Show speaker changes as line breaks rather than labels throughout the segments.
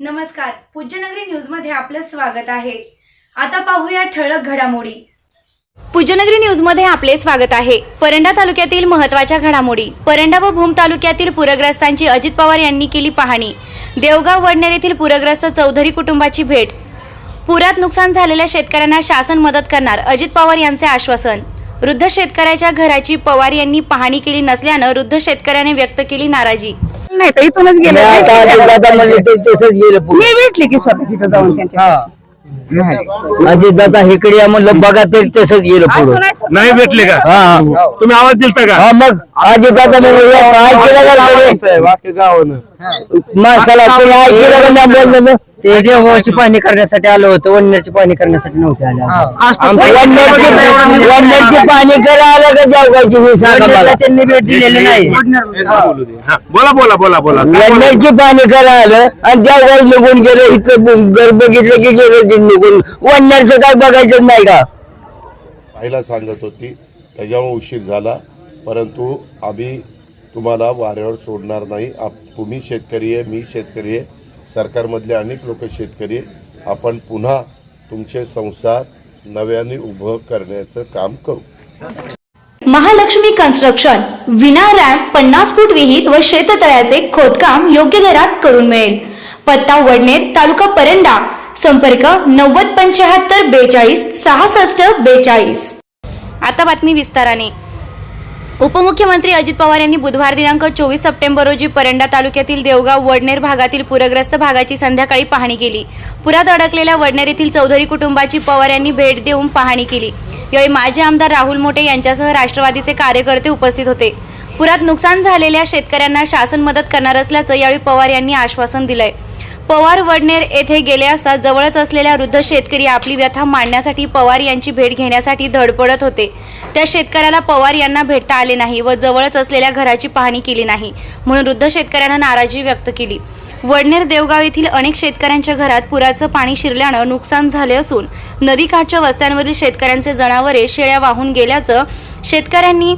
नमस्कार. पूज्यनगरी न्यूजमध्ये आपलं स्वागत आहे. आता पाहूया ठळक घडामोडी. पूज्यनगरी न्यूजमध्ये आपले स्वागत आहे. परंडा तालुक्यातील महत्त्वाच्या घडामोडी. परंडा व भूम तालुक्यातील पूरग्रस्तांची अजित पवार यांनी केली पाहणी. देवगाव वडनेर येथील पूरग्रस्त चौधरी कुटुंबाची भेट. पुरात नुकसान झालेल्या शेतकऱ्यांना शासन मदत करणार अजित पवार यांचे आश्वासन. वृद्ध शेतकऱ्याच्या घराची पवार यांनी पाहणी केली नसल्यानं वृद्ध शेतकऱ्याने व्यक्त केली नाराजी.
नाही तर इथूनच गेले.
आता अजित दादा म्हणले ते तसंच गेलं पुढे.
मी भेटले की स्वतः तिथं जाऊन त्यांच्या
दादा इकडे या म्हणलं बघा तरी तसंच गेलं पुढे.
नाही. भेटले का?
हा
तुम्ही आवाज दिलता का?
हा मग अजित दादा म्हणले या काय केलं का? माणसाला तुम्ही ऐकलं का नाही बोललं ना?
ते देवगावची पाहणी करण्यासाठी आलो होतो वन्यची पाहणी करण्यासाठी नव्हते आले
वडिलांची पाणी करा आलं का देवगावची मी सांगा मला
वडिलांना त्यांनी भेट दिलेली नाही.
हा, बोला बोला बोला बोला?
वडिलांची पाणी करा आलं आणि देवगाव निघून गेलं इथं घर बघितलं की गेलं ते निघून. वडिलांचं काय बघायचं नाही का?
पाहायला सांगत होती त्याच्यामुळे उशीर झाला परंतु आम्ही तुम्हाला वाऱ्यावर सोडणार नाही. तुम्ही शेतकरी आहे मी शेतकरी आहे. सरकारमधले अनेक लोक शेतकरी आपण पुन्हा तुमचे संसार नव्याने उभं करण्याचं काम करू.
महालक्ष्मी कन्स्ट्रक्शन विना रॅम्प पन्नास फूट विहीर व शेततळ्याचे खोदकाम योग्य दरात करून मिळेल. पत्ता वडनेर तालुका परंडा. संपर्क नव्वद पंच्याहत्तर बेचाळीस सहासष्ट बेचाळीस. आता बातमी विस्ताराने. उपमुख्यमंत्री अजित पवार यांनी बुधवार दिनांक चोवीस सप्टेंबर रोजी परंडा तालुक्यातील देवगाव वडनेर भागातील पूरग्रस्त भागाची संध्याकाळी पाहणी केली. पुरात अडकलेल्या वडनेर येथील चौधरी कुटुंबाची पवार यांनी भेट देऊन पाहणी केली. यावेळी माजी आमदार राहुल मोटे यांच्यासह राष्ट्रवादीचे कार्यकर्ते उपस्थित होते. पुरात नुकसान झालेल्या शेतकऱ्यांना शासन मदत करणार असल्याचं यावेळी पवार यांनी आश्वासन दिलंय. पवार वडनेर येथे गेले असता जवळच असलेल्या वृद्ध शेतकरी आपली व्यथा मांडण्यासाठी पवार यांची भेट घेण्यासाठी धडपडत होते. त्या शेतकऱ्याला पवार यांना भेटता आले नाही व जवळच असलेल्या घराची पाहणी केली नाही म्हणून वृद्ध शेतकऱ्यांना नाराजी व्यक्त केली. वडनेर देवगाव येथील अनेक शेतकऱ्यांच्या घरात पुराचं पाणी शिरल्यानं नुकसान झाले असून नदीकाठच्या वस्त्यांवरील शेतकऱ्यांचे जनावरे शेळ्या वाहून गेल्याचं शेतकऱ्यांनी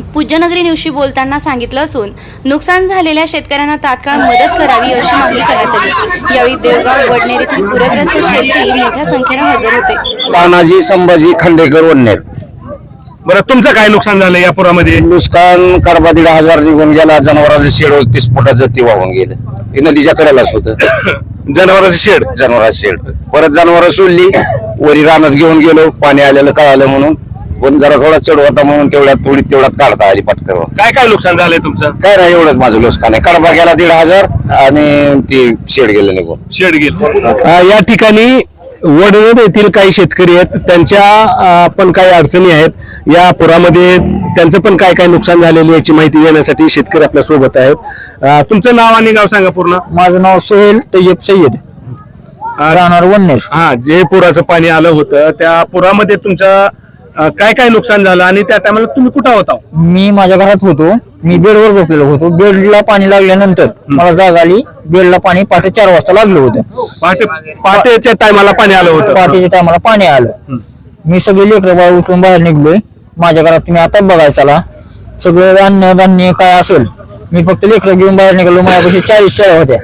पूज्यनगरी न्यूजशी बोलताना सांगितलं असून नुकसान झालेल्या शेतकऱ्यांना तात्काळ मदत करावी अशी मागणी करण्यात आली. यावेळी देवगाव वडनेर येथील पूरग्रस्त शेतकरी मोठ्या संख्येनं हजर होते.
तानाजी संभाजी खांडेकर वडनेर.
बरं तुमचं काय नुकसान झालं या पुरामध्ये?
नुकसान कारबा दीड हजार निघून गेला जनावरांचं शेड होतं, तीस फुटाचं ते वाहून गेलं. हे नदीच्या कडेलाच होत.
जनावरांचं शेड?
जनावरांचं शेड. परत जनावर सोडली वरी रानात घेऊन गेलो पाणी आलेलं कळालं म्हणून. पण जरा थोडा चढ होता म्हणून तेवढ्यात थोडी तेवढ्यात काढता आली पटकर
काय काय नुकसान झालंय तुमचं?
काय नाही एवढंच माझं नुकसान आहे. कडबा गेला दीड हजार आणि ती शेड गेलं निघून.
शेड गेलं.
या ठिकाणी वडनेर येथील काही शेतकरी आहेत. त्यांच्या अ, पण काही अडचणी आहेत. या पुरामध्ये त्यांचं पण काय काय नुकसान झालेलं याची माहिती देण्यासाठी शेतकरी आपल्यासोबत आहेत.
अं, तुमचं नाव आणि गाव सांगा पूर्ण.
माझं नाव सोहेल तय्यब सय्यद. राहणार वन्नेर.
हा जे पुराचं पाणी आलं होतं त्या पुरामध्ये तुमचं अं, काय काय नुकसान झालं आणि त्या टायमाला तुम्ही कुठं होता
मी माझ्या घरात होतो. मी बेडवर झोपलेलो होतो. बेडला पाणी लागल्यानंतर मला जाग आली. बेडला पाणी पहाटे चार वाजता लागलं होतं.
पहाटे पहाटेच्या टायमाला पाणी आलं होतं.
पहाटेच्या टायमाला पाणी आलं. मी सगळे लेकरं बाळ उठून बाहेर निघलोय. माझ्या घरात तुम्ही आता बघायला चला. सगळं अन्न धान्य काय असेल मी फक्त लेकरं घेऊन बाहेर निघालो. माझ्यापाशी चाळीस शेळ्या होत्या.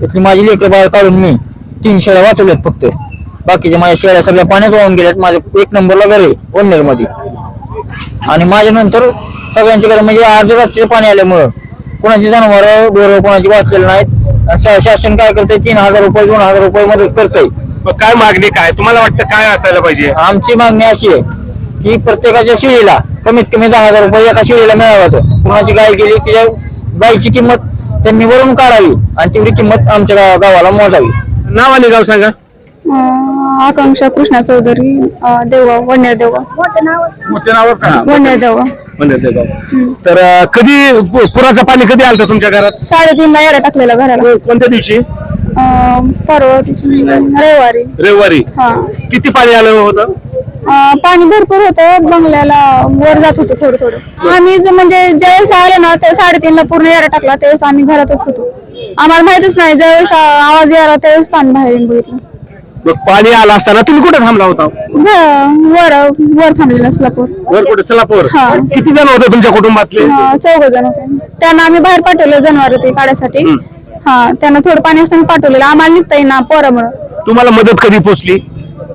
त्यातली माझी लेकरं बाहेर काढून मी तीन शेळ्या वाचवल्यात फक्त. बाकीच्या माझ्या शेळ्या सगळ्या पाण्यात वाहून गेल्यात. माझे एक नंबरला घर आहे वन्नेरमध्ये. आणि माझ्या नंतर सगळ्यांच्या घरी म्हणजे अर्ध्या रात्रीचं पाणी आल्यामुळं. कोणाची जनावर डोरं कोणाची वाचलेली नाहीत. शासन काय करतंय? तीन हजार रुपये दोन हजार रुपये मदत करतंय.
मग काय मागणी काय? तुम्हाला वाटतं काय असायला पाहिजे?
आमची मागणी अशी आहे की प्रत्येकाच्या शेळीला कमीत कमी दहा हजार रुपये एका शेळीला मिळावं कुणाची गाय गेली तिच्या गायची किंमत त्यांनी वरून काढावी आणि तेवढी किंमत आमच्या गावा- गावाला मोजावी.
नाव आणि गाव सांगा.
आकांक्षा कृष्णा चौधरी अं, देवगाव वडनेर देवगाव. वडनेर देवगाव.
म्हणजे ते गाव. तर अं, कधी पु- पुराचं पाणी कधी आलं तुमच्या घरात?
साडेतीन ला येडा टाकलेला घराला
कोणत्या दिवशी?
अं, परवा दिवशी रविवारी.
रविवारी.
हा.
किती पाणी आलं होतं?
अं, पाणी भरपूर होतं बंगल्याला वर जात होतं थोडं थोडं. आम्ही जे म्हणजे ज्यावेळेस आले ना ते साडेतीन ला पूर्ण येडा टाकला त्यावेळेस आम्ही घरातच होतो. आम्हाला माहितच नाही ज्यावेळेस आ- आवाज यायला त्यावेळेस आम्ही बाहेर येऊन बघितलं.
मग पाणी आलं असताना तुम्ही कुठे थांबला होता?
घ- वर वर थांबलेला सोलापूर
वर कुठे? सोलापूर?
हा.
किती जण होते तुमच्या कुटुंबातले?
चौघ जण होते. त्यांना आम्ही बाहेर पाठवलं जनावर ते काढायसाठी. हा त्यांना थोडं पाणी असताना पाठवलेलं. आम्हाला निघता येईना पोरामुळं.
तुम्हाला मदत कधी पोचली?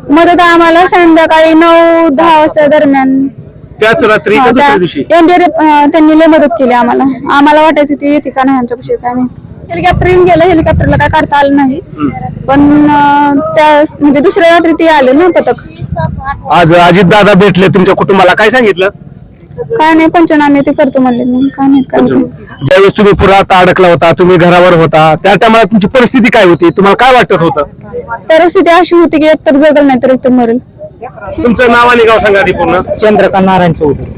मदत आम्हाला संध्याकाळी नऊ दहा वाजता दरम्यान.
त्याच रात्री का दुसऱ्या
त्या-
दिवशी?
NDRF, अं, त्यांनी लय मदत केली आम्हाला. आम्हाला वाटायचं ती येते का नाही आमच्यापाशी काय नाही हेलिकॉप्टर येऊन गेलं हेलिकॉप्टरला काय काढता आलं नाही. पण अं, त्या म्हणजे दुसऱ्या रात्री ते आले ना पथक.
आज अजित दादा भेटले तुमच्या कुटुंबाला. काय सांगितलं?
काय नाही पंचनामे ते करतो म्हणले मग काय नाही काय नाही.
ज्यावेळेस तुम्ही पुरात अडकला होता तुम्ही घरावर होता त्या टायमाला तुमची परिस्थिती काय होती? तुम्हाला काय वाटत होतं?
परिस्थिती अशी होती की एकतर जगल नाही तर एकतर मरेल.
तुमचं नाव आणि गाव सांगा आधी पूर्ण.
चंद्रकांत नारायण चौधरी.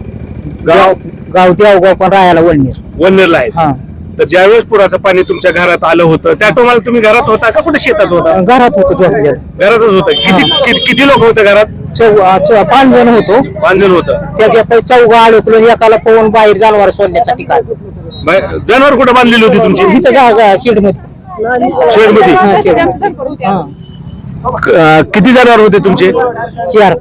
गाव?
गाव देवगाव पण राहायला वळणीर
वननेरला आहे.
हा.
तर ज्यावेळेस पुराचं पाणी तुमच्या घरात आलं होतं त्या टायमाला तुम्ही घरात होता का कुठे शेतात होता?
घरात होतो
घरातच होतं. किती किती- किती लोक होते घरात?
पाच जण होतो.
पाच जण होतं.
त्याच्या पै चौघा अडकलो एकाला पळून बाहेर जनावर सोडण्यासाठी काय
बाय- जनावर कुठे बांधलेली होती तुमची?
शेडमध्ये शेडमध्ये
अं, किती जनावर होते तुमचे?
चार.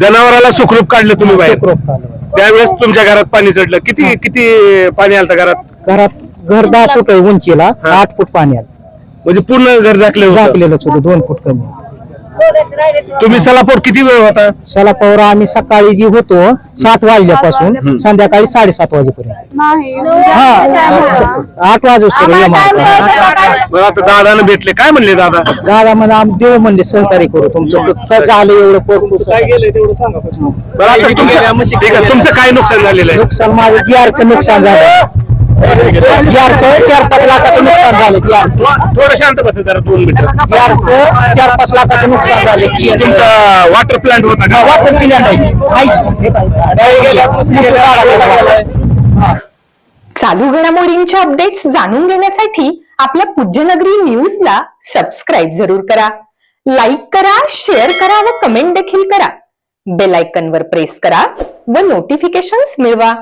जनावराला सुखरूप काढलं तुम्ही बाहेर.
सुखरूप काढलं.
त्यावेळेस तुमच्या घरात पाणी चढलं किती किती पाणी आलं घरात?
घरात घर दहा फूट आहे उंचीला आठ फूट पाणी आलं
म्हणजे पूर्ण घर झाकलं होतं?
झाकलेलंच होतं दोन फूट कमी.
तुम्ही सलापूर किती वेळ होता?
सलापावर आम्ही सकाळी जी होतो सात वाजल्यापासून संध्याकाळी साडेसात वाजेपर्यंत.
नाही
हा आठ वाजता
आता दादानं भेटले. काय म्हणले दादा?
दादा म्हणजे आम्ही देऊ म्हणजे सहकार्य करू तुमचं. दुःख झालं एवढं पोरपूर
बरं आता तुमचं ठीक आहे तुमचं काय नुकसान झालेलं आहे?
नुकसान माझं जीआरचं नुकसान झालं. जीआरचं चार पाच लाखाचं नुकसान झालं
थोडं शांत बसा जरा दोन मिनिटं.
जीआरचं चार पाच लाखाचं नुकसान झालं की
तुमचा वॉटर प्लांट होता का?
वापर पिल्यांड
चालू घडामोडींच्या अपडेट्स जाणून घेण्यासाठी आपल्या पूज्यनगरी न्यूजला सबस्क्राईब जरूर करा. लाईक करा शेअर करा व कमेंट देखील करा. बेल आयकॉन वर प्रेस करा व नोटिफिकेशन्स मिळवा.